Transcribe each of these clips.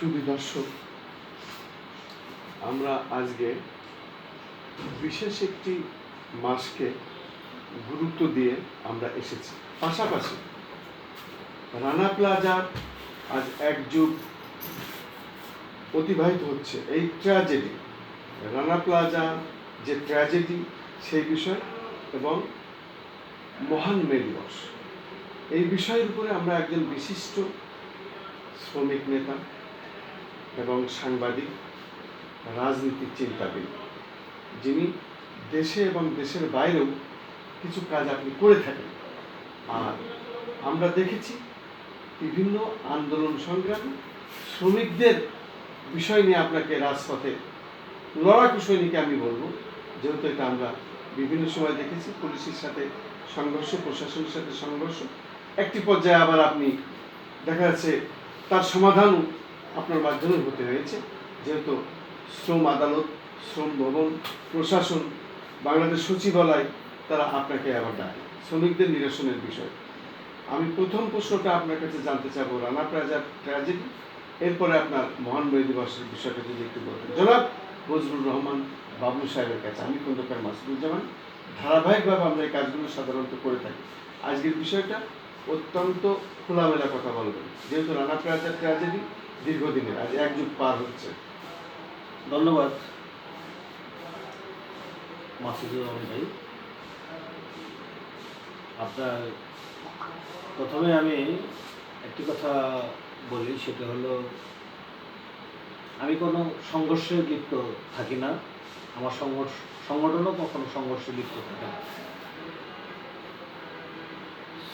শুধু দর্শক, আমরা আজকে বিশেষ একটি মাসকে গুরুত্ব দিয়ে আমরা এসেছি। পাশাপাশি রানা প্লাজার আজ এক যুগ অতিবাহিত হচ্ছে। এই ট্র্যাজেডি রানা প্লাজা যে ট্র্যাজেডি সেই বিষয় এবং মহান মে দিবস। এই বিষয়ের উপরে আমরা একজন বিশিষ্ট শ্রমিক নেতা এবং সাংবাদিক, রাজনীতির চিন্তাবিদ, যিনি দেশে এবং দেশের বাইরেও কিছু কাজ আপনি করে থাকেন। আর আমরা দেখেছি বিভিন্ন আন্দোলন সংগ্রামে শ্রমিকদের বিষয় নিয়ে আপনাকে রাজপথে লড়াকু সৈনিকে আমি বলব। যেহেতু এটা আমরা বিভিন্ন সময় দেখেছি, পুলিশের সাথে সংঘর্ষ, প্রশাসনের সাথে সংঘর্ষ। একটি পর্যায়ে আবার আপনি দেখা যাচ্ছে তার সমাধানও আপনার মাধ্যমে হতে হয়েছে, যেহেতু শ্রম আদালত, শ্রম ভবন, প্রশাসন, বাংলাদেশ সচিবালয়, তারা আপনাকে আবার ডাকে শ্রমিকদের নিরসনের বিষয়। আমি প্রথম প্রশ্নটা আপনার কাছে জানতে চাবো, রানা প্লাজার ট্র্যাজেডি এরপরে আপনার মহান মে দিবসের বিষয়টা যদি একটু বলতেন। জনাব বজরুর রহমান বাবু সাহেবের কাছে, আমি খন্দকার মাসুদুজ্জামান, ধারাবাহিকভাবে আমরা এই কাজগুলো সাধারণত করে থাকি। আজকের বিষয়টা অত্যন্ত খোলামেলা কথা বলবেন। যেহেতু রানা প্লাজার ট্র্যাজেডি দীর্ঘদিনের, আজ এক যুগ পার হচ্ছে। ধন্যবাদ। মাসুদুর রহমান ভাই, আপনার প্রথমে আমি একটি কথা বলি, সেটা হলো, আমি কোনো সংঘর্ষে লিপ্ত থাকি না। আমার সংঘর্ষ, সংগঠনও কখনো সংঘর্ষে লিপ্ত থাকে না।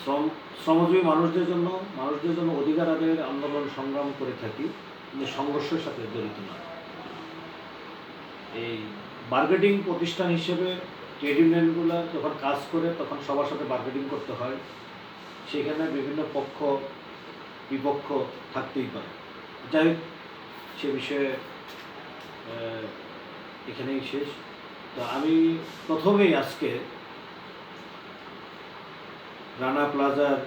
শ্রম শ্রমজীবী মানুষদের জন্য মানুষদের জন্য অধিকার আদায়ের আন্দোলন সংগ্রাম করে থাকি কিন্তু সংঘর্ষের সাথে জড়িত না এই বার্গেটিং প্রতিষ্ঠান হিসেবে ট্রেড ইউনিয়নগুলো যখন কাজ করে তখন সবার সাথে বার্গেটিং করতে হয়। সেখানে বিভিন্ন পক্ষ বিপক্ষ থাকতেই পারে। যাই হোক, সে বিষয়ে এখানেই শেষ। তো আমি প্রথমেই আজকে রানা প্লাজার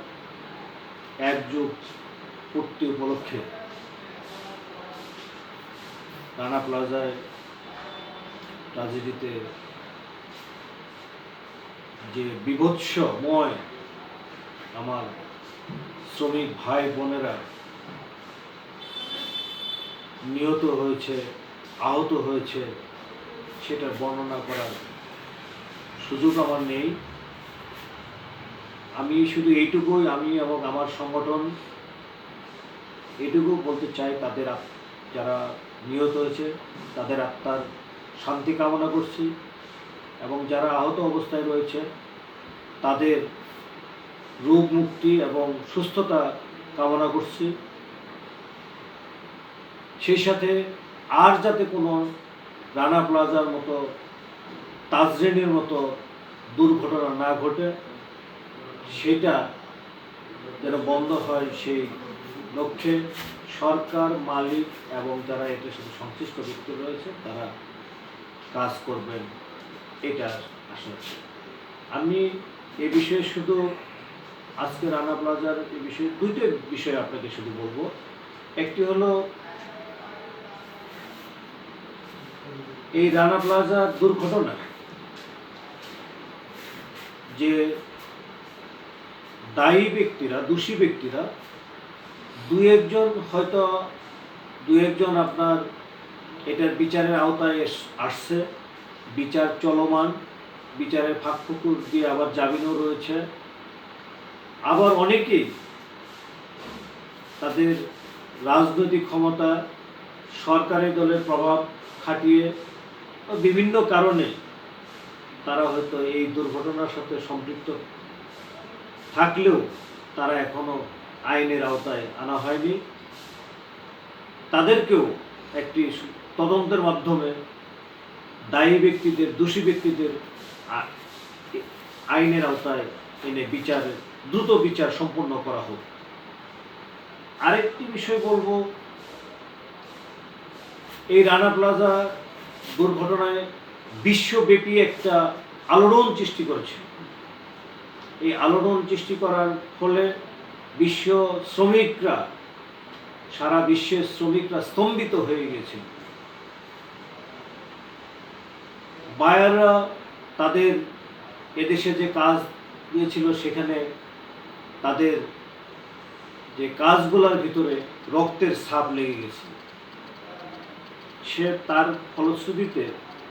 এক যুগ পূর্তি উপলক্ষে রানা প্লাজায় ট্রাজেডিতে যে বিভৎসময় আমার শ্রমিক ভাই বোনেরা নিহত হয়েছে, আহত হয়েছে সেটা বর্ণনা করার সুযোগ আমার নেই। আমি শুধু এইটুকুই, আমি এবং আমার সংগঠন এটুকু বলতে চাই, তাদের যারা নিহত হয়েছে, তাদের আত্মার শান্তি কামনা করছি এবং যারা আহত অবস্থায় রয়েছে, তাদের রোগ মুক্তি এবং সুস্থতা কামনা করছি। সেই সাথে আর যাতে কোনো রানা প্লাজার মতো, তাজরেনের মতো দুর্ঘটনা না ঘটে সেটা যেন বন্ধ হয় সেই লক্ষ্যে সরকার, মালিক এবং যারা এটার সাথে সংশ্লিষ্ট ব্যক্তি রয়েছে, তারা কাজ করবেন এটা আশা। আমি এ বিষয়ে শুধু আজকে রানা প্লাজার এ বিষয়ে দুইটা বিষয় আপনাকে শুধু বলব একটি হলো, এই রানা প্লাজা দুর্ঘটনা যে দায়ী ব্যক্তিরা, দোষী ব্যক্তিরা দু একজন হয়তো দু একজন আপনার এটার বিচারের আওতায় আসছে, বিচার চলমান, বিচারের ফাঁক ফুকুর দিয়ে আবার জামিনও রয়েছে। আবার অনেকেই তাদের রাজনৈতিক ক্ষমতা সরকারি দলের প্রভাব খাটিয়ে, বিভিন্ন কারণে তারা হয়তো এই দুর্ঘটনার সাথে সম্পৃক্ত থাকলেও তারা এখনও আইনের আওতায় আনা হয়নি। তাদেরকেও একটি তদন্তের মাধ্যমে দায়ী ব্যক্তিদের, দোষী ব্যক্তিদের আইনের আওতায় এনে বিচারে দ্রুত বিচার সম্পন্ন করা হোক। আরেকটি বিষয় বলব, এই রানা প্লাজা দুর্ঘটনায় বিশ্বব্যাপী একটা আলোড়ন সৃষ্টি করেছে। এই আলোড়ন সৃষ্টি করার ফলে বিশ্ব শ্রমিকরা, সারা বিশ্বের শ্রমিকরা স্তম্ভিত হয়ে গেছে। বায়াররা তাদের এদেশে যে কাজ দিয়েছিল সেখানে তাদের যে কাজগুলোর ভিতরে রক্তের ছাপ লেগে গেছে। সে তার ফলশ্রুতিতে